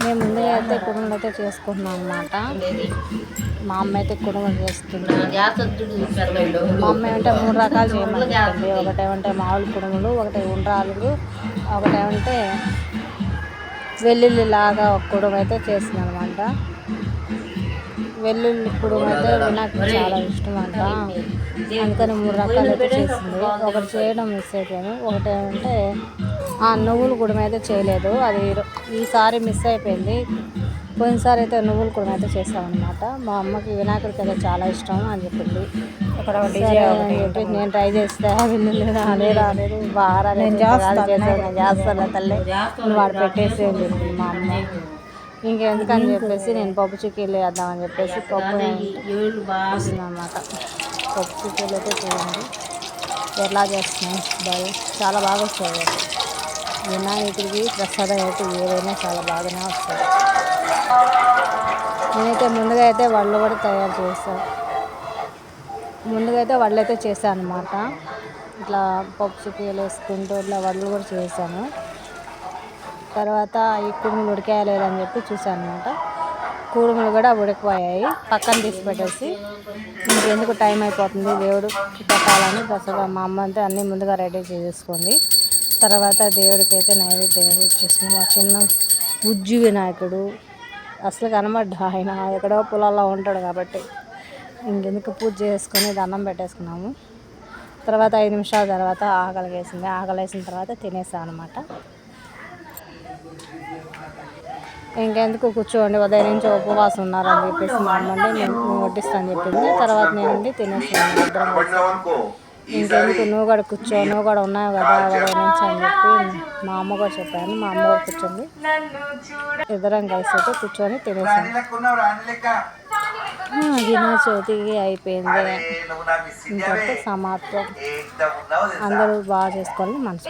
మేము ముందుగా అయితే కుటుంబం అయితే చేసుకుంటున్నాం అనమాట మా అమ్మ అయితే కుడుములు చేస్తుంది. మా అమ్మ ఏమంటే మూడు రకాలు చేయమంటుంది ఒకటేమంటే మామూలు కుడుములు ఒకటి ఉండ్రాలు ఒకటేమంటే వెల్లుల్లి లాగా ఒక కుడుము అయితే చేసింది అనమాట వెల్లుల్లి కుడుము అయితే నాకు చాలా ఇష్టం అంట అందుకని మూడు రకాలు అయితే చేసింది ఒకటి చేయడం మిస్ అయిపోయాను. ఒకటి ఏమంటే ఆ నువ్వులు కుడుము అయితే చేయలేదు. అది ఈసారి మిస్ అయిపోయింది. పోయినసారి అయితే నువ్వుల కుడుము అయితే చేసామన్నమాట మా అమ్మకి వినాయకుడికి అయితే చాలా ఇష్టం అని చెప్పింది. చెప్పి నేను ట్రై చేస్తే రాలే రాలేదు బాగా నేను చేస్తాను తల్లి. వాడు పెట్టేసి అని చెప్పింది మా అమ్మ. ఇంకెందుకని చెప్పేసి నేను పప్పు చిక్కీలు వేద్దామని చెప్పేసి పప్పు అన్నమాట పప్పు చిక్కీలు అయితే చూడండి ఎట్లా చేస్తున్నాయి బాగా చాలా బాగా వస్తాయి. అవి. వినాయకుడికి ప్రసాదం అయితే ఏదైనా చాలా బాగానే వస్తుంది. నేనైతే ముందుగా అయితే వాళ్ళు కూడా తయారు చేస్తాను ముందుగా అయితే వడ్లు అయితే చేశాను అనమాట ఇట్లా పప్పు చిక్కీలు వేసుకుంటూ ఇట్లా వడ్లు కూడా చేశాను. తర్వాత ఈ కుడుములు ఉడికేయలేదని చెప్పి చూశాను అనమాట కుడుములు కూడా ఉడికిపోయాయి. పక్కన తీసి పెట్టేసి. ఇంకెందుకు టైం అయిపోతుంది? దేవుడు పెట్టాలని ప్రస్తుతం మా అమ్మ అంతా అన్నీ ముందుగా రెడీ చేసేసుకుంది తర్వాత దేవుడికైతే నైవేద్యం అయితే ఇచ్చేసింది. మా చిన్న ఉజ్జు వినాయకుడు అసలు కనబడ్డా ఆయన. ఎక్కడో పొలాల్లో ఉంటాడు కాబట్టి ఇంకెందుకు పూజ చేసుకొని దండం పెట్టేసుకున్నాము. తర్వాత ఐదు నిమిషాల తర్వాత ఆకలి వేసింది. ఆకలి వేసిన తర్వాత తినేసాం అనమాట ఇంకెందుకు కూర్చోండి ఉదయం నుంచి ఉపవాసం ఉన్నారని చెప్పేసి మా అమ్మండి నేను నేను వడ్డిస్తాను చెప్పింది. తర్వాత నేను తినేసాను. ఇద్దరం ఇంకెందుకు? నువ్వు కూడా కూర్చో నువ్వు కూడా ఉన్నావు కదా ఉదయం నుంచి అని చెప్పి మా అమ్మ కూడా చెప్పాను మా అమ్మ కూడా కూర్చోండి ఇద్దరం కలిసి అయితే కూర్చొని తినేసాను ఆ, వినాయక చవితికి అయిపోయింది. ఇంకొకటి సమాప్తం. అందరూ బాగా చేసుకోవాలని మనసు